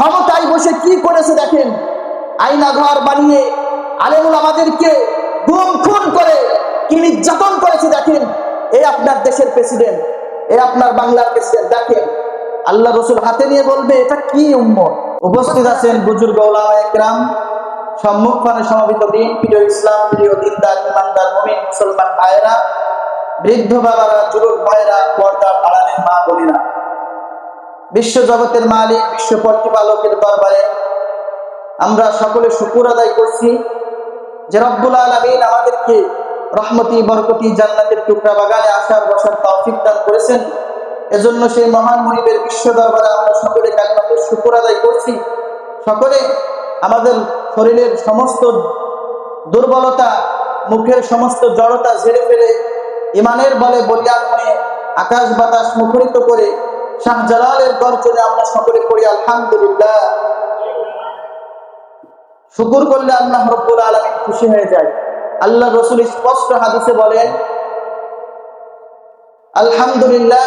ক্ষমতায় বসে কি করেছে দেখেন? আইনা ঘর বানিয়ে আলেমুল আমাদেরকে গুম খুন করে, কি নির্যাতন করেছে দেখেন? এই আপনার দেশের প্রেসিডেন্ট এ আপনার বাংলার প্রেসিডেন্ট দেখেন। আল্লাহ রসুল হাতে নিয়ে বলবে, এটা কি উম্মত? উপস্থিত আছেন বুজুর্গ ওলামা একরাম সম্মুখখানে সমবেত দিন প্রিয় ইসলাম প্রিয় দিনদার, ইমানদার, মমিন, মুসলমান ভাইয়েরা, বৃদ্ধ বাবারা, যুবক ভাইয়েরা বলিরা বিশ্ব জগতের মালিক বিশ্ব প্রতিপালকের দরবারে আমরা সকলে শুকুর আদায় করছি যে রব্বুল আলমিন আমাদেরকে রহমতি, বরকতি, জান্নাতের টুকরা বাগানে আসার বসার তৌফিক দান করেছেন। এজন্য সেই মহান মনিবের বিশ্ব দরবারে আমরা সকলে কালিমাতে শুকুর আদায় করছি। সকলে আমাদের শরীরের সমস্ত দুর্বলতা, মুখের সমস্ত জড়তা ঝেড়ে ফেলে, ইমানের বলে বলিয়ান হয়ে আকাশ বাতাস মুখরিত করে শাহজালালের গর্জনে আমরা সকলে করি আলহামদুলিল্লাহ। শুকুর করলে আল্লাহ রব্বুল আলমী খুশি হয়ে যায়। আল্লাহ রসুল স্পষ্ট হাদিসে বলেন, আলহামদুলিল্লাহ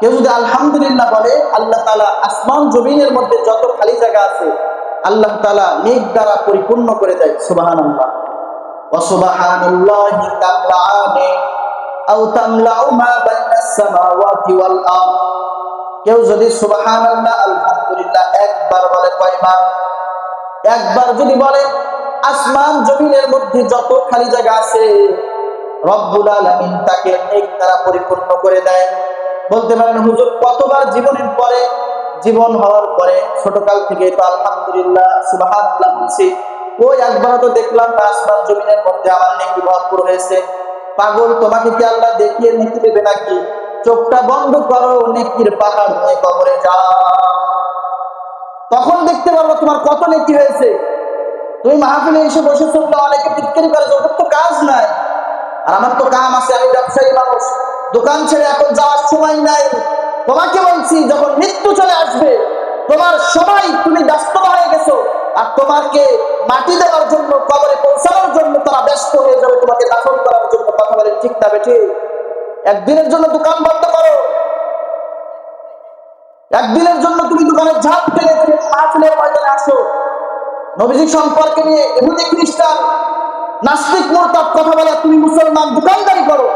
কেউ যদি আলহামদুলিল্লাহ বলে, আল্লাহ তালা আসমান জমিনের মধ্যে যত খালি জায়গা আছে, আল্লাহ তালা মেঘ দ্বারা পরিপূর্ণ করে দেয় সুবাহান আল্লাহ সামাওয়াতি ওয়াল কেউ যদি সুবহানাল্লাহ, আলহামদুলিল্লাহ একবার বলে কয়বার? একবার যদি বলে, আসমান জমিনের মধ্যে যত খালি জায়গা আছে, রব্বুল আলামিন তাকে এক দ্বারা পরিপূর্ণ করে দেয়। বলতে পারেন, হুজুর, কতবার জীবনের পরে, জীবন হওয়ার পরে, ছোটকাল থেকে তো আলহামদুলিল্লাহ, সুবহানাল্লাহ বলছি, ওই একবার তো দেখলাম না আসমান জমিনের মধ্যে আমার নেকি ভরপুর হয়েছে। পাগল, তোমাকে কি আল্লাহ দেখিয়ে নেকি দেবে নাকি? চোখটা বন্ধ করো, নেকির পাহাড় নিয়ে কবরে যাও। তখন দেখতে পারব তোমার কত নেকি হয়েছে। তুমি মাহফিলে এসে বসেছো বলে অনেকে টিটকারি করে যে ওদের তো কাজ নাই। আর আমার তো কাম আছে, আমি ব্যবসায়ী মানুষ। দোকান ছেড়ে এখন যাওয়ার সময় নাই। তোমাকে বলছি, যখন মৃত্যু চলে আসবে, তোমার সময় তুমি ব্যস্ত হয়ে গেছো। আর তোমাকে মাটি দেওয়ার জন্য, কবরে পৌঁছানোর জন্য তারা ব্যস্ত হয়ে যাবে। তোমাকে দাফন করার জন্য কথা বলে ঠিক না বেঠে একদিনের জন্য দোকান বন্ধ করো। একদিনের জন্য তুমি দোকানের ঝাঁপ ফেলে তুমি মাহফিলের ময়দানে আসো। নবীজি সম্পর্কে নিয়ে এহুদি খ্রিস্টান, নাস্তিক মোরতাব কথা বলে, তুমি মুসলমান, দোকানদারি করো।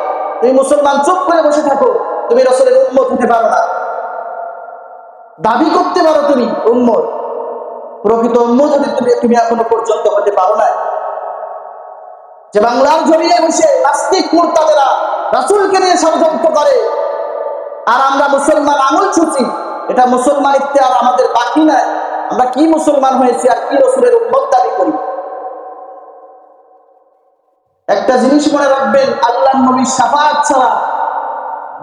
তুমি মুসলমান, চুপ করে বসে থাকো। তুমি রসলের উন্মত হতে পারো না। দাবি করতে পারো তুমি উন্মত প্রকৃত উন্মত যদি তুমি তুমি এখনও পর্যন্ত হতে পারো না যে বাংলার জমিনে বসে নাস্তিক মোরতাদেরা রাসুলকে নিয়ে ষড়যন্ত্র করে, আর আমরা মুসলমান আঙুল ছুচি। এটা মুসলমানিত্বে আর আমাদের বাকি নাই। আমরা কি মুসলমান হয়েছি আর কি রসুলের উন্মত দাবি করি? একটা জিনিস মনে রাখবেন আল্লাহ নবীর সাফাত ছাড়া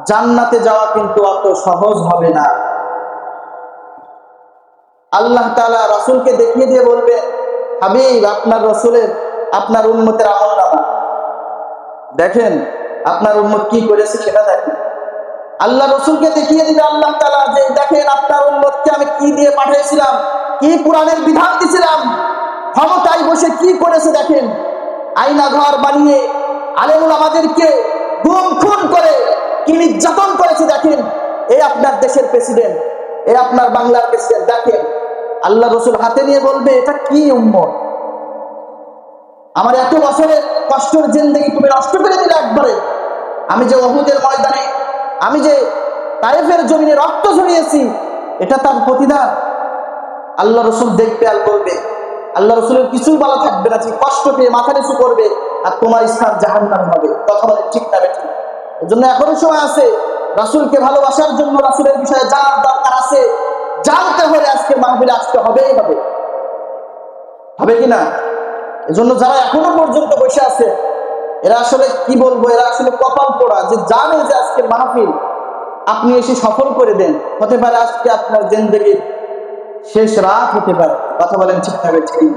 জান্নাতে যাওয়া কিন্তু অত সহজ হবে না। আল্লাহ তালা রসুলকে দেখিয়ে দিয়ে বলবে হাবিব, আপনার রসুলের আপনার উন্মতের আমল নামা। দেখেন, আপনার উন্মত কি করেছে সেটা দেখেন। আল্লাহ রসুলকে দেখিয়ে দিবে আল্লাহ তালা যে, দেখেন আপনার উন্মতকে আমি কি দিয়ে পাঠিয়েছিলাম, কি কোরআনের বিধান দিছিলাম ক্ষমতায় বসে কি করেছে দেখেন। আইনা ঘর বানিয়ে আলেমুল আমাদেরকে গুম খুন করে, কি নির্যাতন করেছে দেখেন। এই আপনার দেশের প্রেসিডেন্ট এই আপনার বাংলার প্রেসিডেন্ট দেখেন। আল্লাহ রসুল হাতে নিয়ে বলবে, এটা কি উম্মত? আমার এত বছরের কষ্টের জিন্দগি তুমি নষ্ট করে দিলে একবারে। আমি যে অহুদের ময়দানে, আমি যে তাইফের জমিনে রক্ত ঝরিয়েছি, এটা তার প্রতিদান। আল্লাহ রসুল দেখবে আর বলবে। আল্লাহ রসুলের কিছুই বলা থাকবে না, যে কষ্ট পেয়ে মাথা নিচু করবে আর তোমার স্থান জাহান্নাম হবে। কথা বলে ঠিক না বেঠিক এই জন্য এখনও সময় আছে রাসুলকে ভালোবাসার জন্য রাসুলের বিষয়ে জানার দরকার আছে। জানতে হলে আজকে মাহবিলে আসতে হবেই হবে। হবে কি না? এজন্য যারা এখনও পর্যন্ত বসে আছে, এরা আসলে কি বলব, এরা আসলে কপাল পড়া যে জানে যে আজকে মাহফিল আপনি এসে সফল করে দেন। হতে পারে আজকে আপনার জেন্দেগির শেষ রাত হতে পারে। কথা বলেন ঠিকঠাক ঠিক